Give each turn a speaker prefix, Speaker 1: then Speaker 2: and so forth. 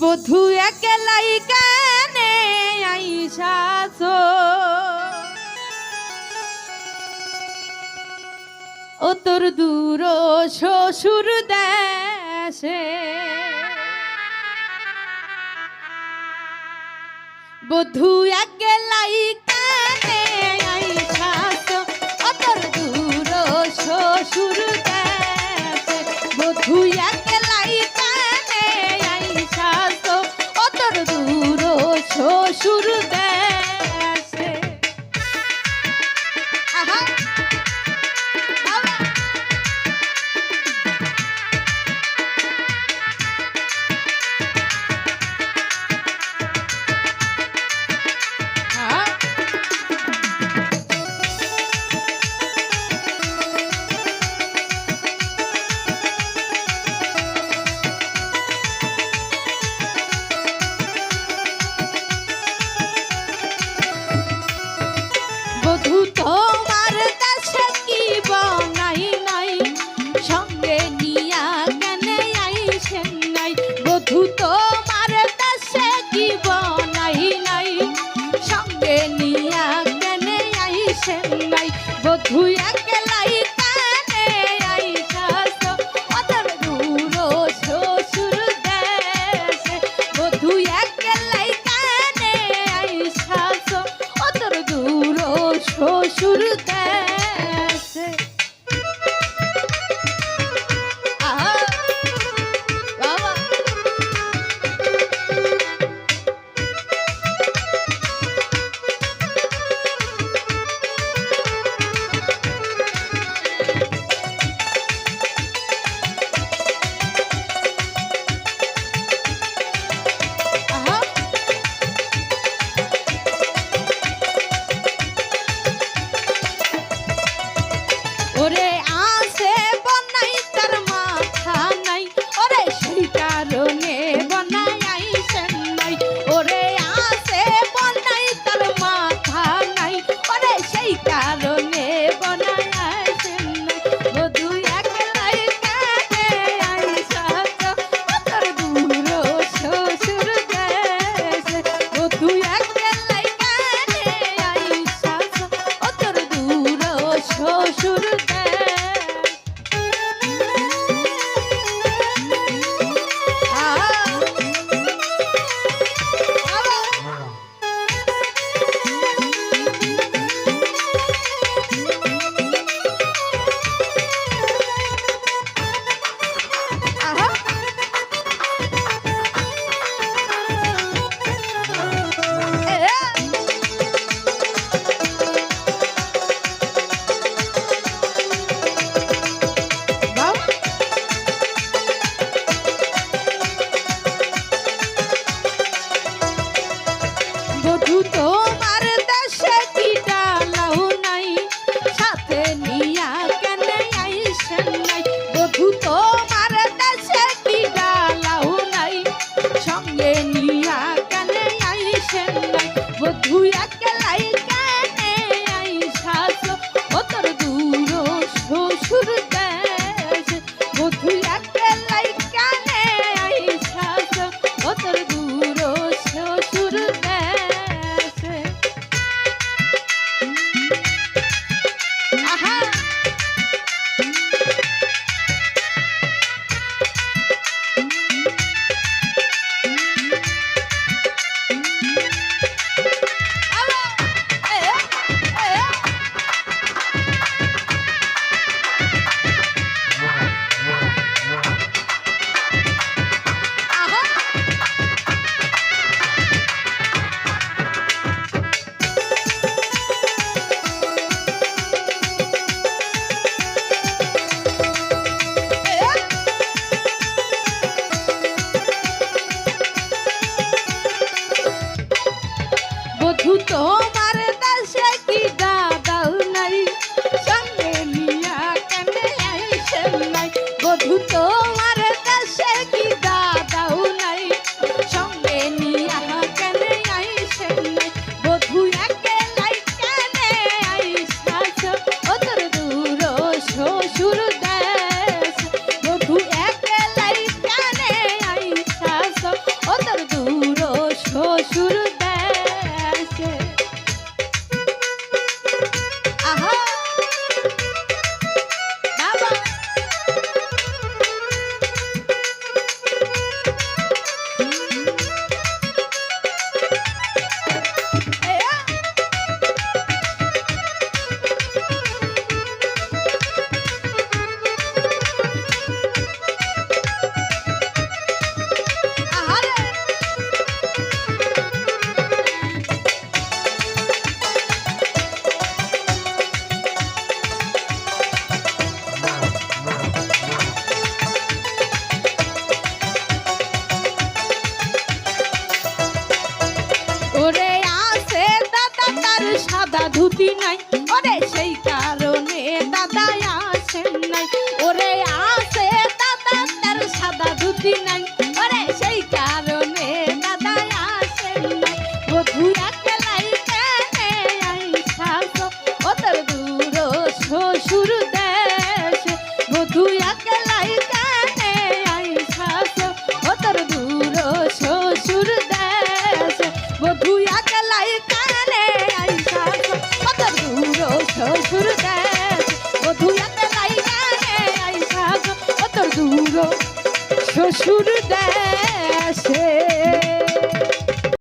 Speaker 1: বধু একলাই কানে আইসাস ও তোর দূর শ্বশুর দেশে। বধু একলাই তোমার দাসে কি দাদাও নাই? সঙ্গে নিয়া কেন নাই। বধু তোমার দুটি নাই। ওরে সেই কারণে দাদা আসেন নাই। ওরে আসে দাদা, তার সাদা দুটি নাই। ওরে সেই কারণে দাদা আসেন নাই। বধুরা কেলাই ও তোর দূর শ্বশুর দেশ। বধুরা কেলাই ও তোর দূর শ্বশুর দেশ। বধুয়া কেলাই কানে দূর শ্বশুর